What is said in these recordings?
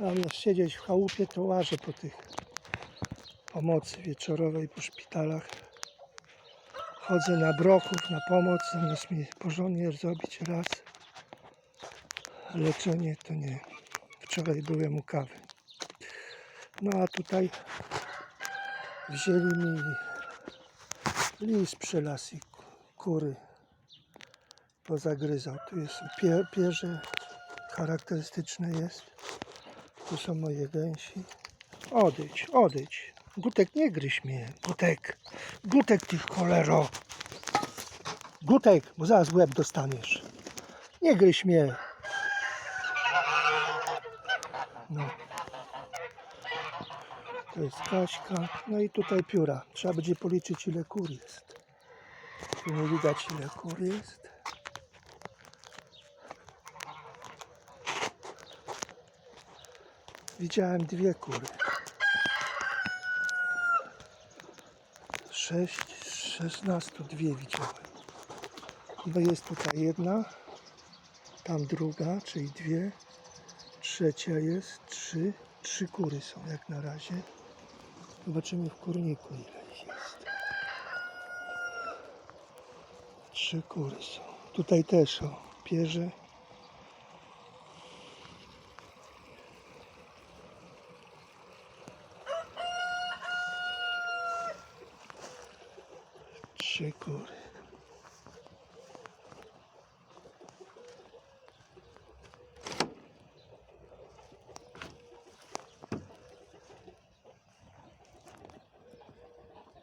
Zamiast siedzieć w chałupie, to łażę po tych pomocy wieczorowej po szpitalach. Chodzę na brochów, na pomoc, zamiast mi porządnie zrobić raz. Leczenie to nie. Wczoraj byłem u kawy. No a tutaj wzięli mi lis przylas i ku- kury pozagryzał. Tu jest pie, pierze charakterystyczne jest. Tu są moje gęsi. Odejdź, odejdź. Gutek, nie gryź mnie. Gutek, Gutek ty cholero. Gutek, bo zaraz łeb dostaniesz. Nie gryź mnie. No. To jest Kaśka. No i tutaj pióra. Trzeba będzie policzyć ile kur jest. Tu nie widać ile kur jest. Widziałem dwie kury. Sześć, szesnastu dwie widziałem. No jest tutaj jedna, tam druga, czyli dwie, trzecia jest, trzy, trzy kury są jak na razie. Zobaczymy w kurniku ile ich jest. Trzy kury są. Tutaj też o, pierze. Trzy kury.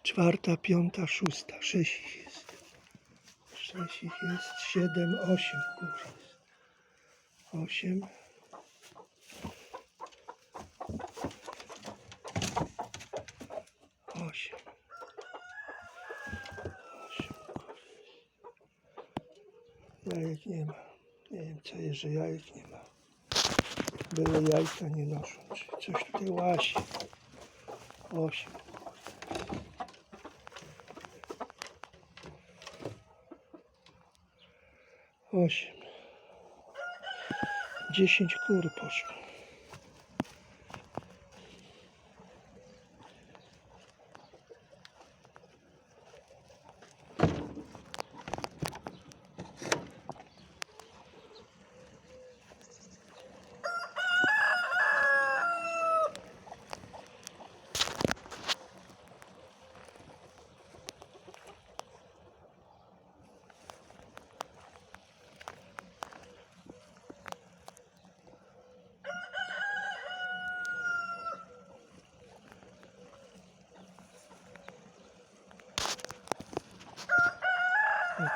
Czwarta, piąta, szósta. Sześć ich jest. Sześć ich jest. Siedem, osiem kur jest. Osiem. Osiem. Osiem kur. Jajek nie ma. Nie wiem co jest, że jajek nie ma. Byle jajka nie noszą. Coś tutaj łasi. Osiem. Osiem. Dziesięć kur poszło.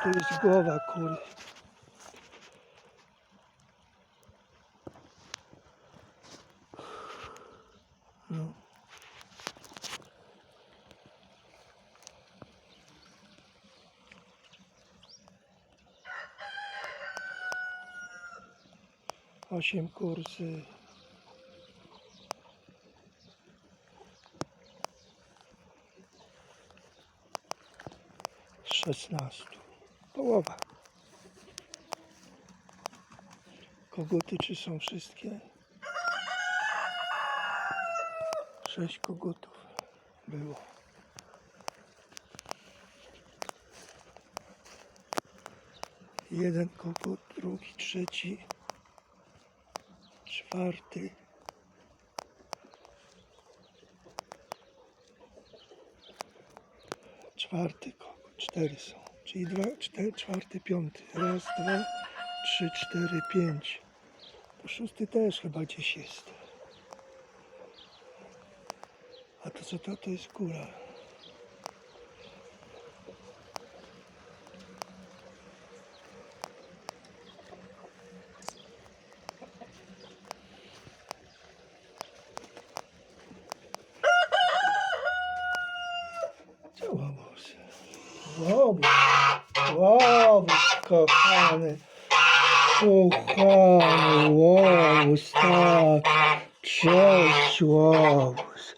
Tu jest głowa kury. No. Osiem kursy. Szesnastu. Połowa. Koguty czy są wszystkie? Sześć kogutów było. Jeden kogut, drugi, trzeci, czwarty. Czwarty kogut, cztery są. Czyli dwa, cztery, czwarty, piąty. Raz, dwa, trzy, cztery, pięć. To szósty też chyba gdzieś jest. A to co to? To jest kura. Co łobuz? Łobuz. Łobuz, kochany. Kochany łobuz, tak. Cześć, łobuz.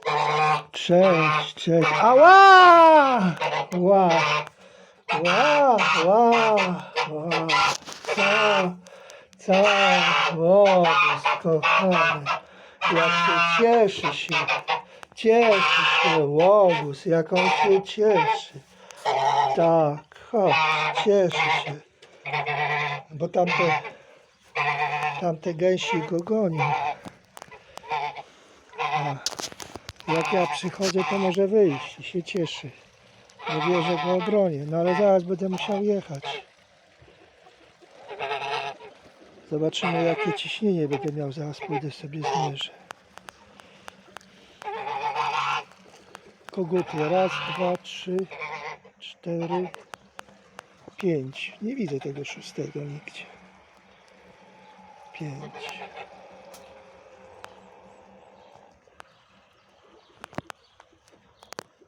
Cześć, cześć. Ała! Ła! Ła, ła, ła. Co? Co? Łobuz, kochany. jak się cieszy się. Cieszy się, Łogus, jak on się cieszy. Tak, chodź, cieszy się. Bo tamte, tamte gęsi go gonią. A jak ja przychodzę, to może wyjść i się cieszy. Bo wie, że go obronię. No ale zaraz będę musiał jechać. Zobaczymy jakie ciśnienie będę miał. Zaraz pójdę sobie zmierzę. Koguty. Raz, dwa, trzy, cztery, pięć. Nie widzę tego szóstego nigdzie. Pięć.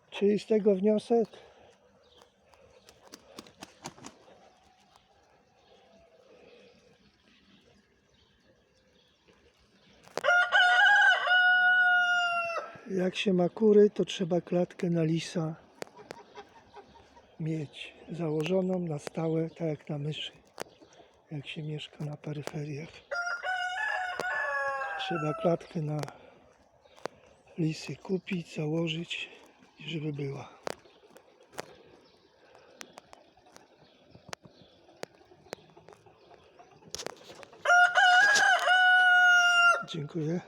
Czyli z tego wniosek? Jak się ma kury, to trzeba klatkę na lisa mieć założoną na stałe, tak jak na myszy, jak się mieszka na peryferiach. Trzeba klatkę na lisy kupić, założyć i żeby była. Dziękuję.